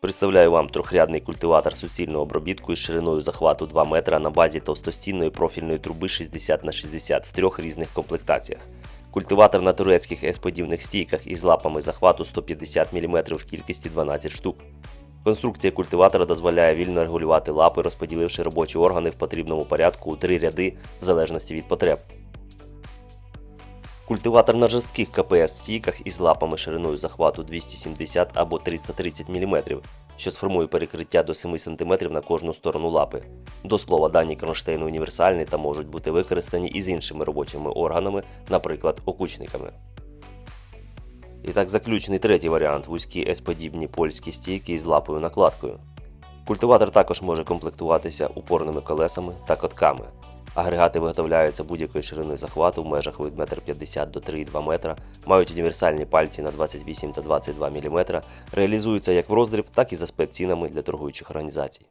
Представляю вам трьохрядний культиватор суцільного обробітку із шириною захвату 2 метра на базі товстостінної профільної труби 60 на 60 в трьох різних комплектаціях. Культиватор на турецьких S-подібних стійках із лапами захвату 150 мм в кількості 12 штук. Конструкція культиватора дозволяє вільно регулювати лапи, розподіливши робочі органи в потрібному порядку у три ряди в залежності від потреб. Культиватор на жорстких КПС стійках із лапами шириною захвату 270 або 330 мм, що сформує перекриття до 7 см на кожну сторону лапи. До слова, дані кронштейни універсальні та можуть бути використані і з іншими робочими органами, наприклад, окучниками. І так, заключений третій варіант вузькі S-подібні польські стійки із лапою накладкою. Культиватор також може комплектуватися упорними колесами та котками. Агрегати виготовляються будь-якої ширини захвату в межах від 1,50 м до 3,2 метра, мають універсальні пальці на 28 та 22 мм, реалізуються як в роздріб, так і за спеццінами для торгуючих організацій.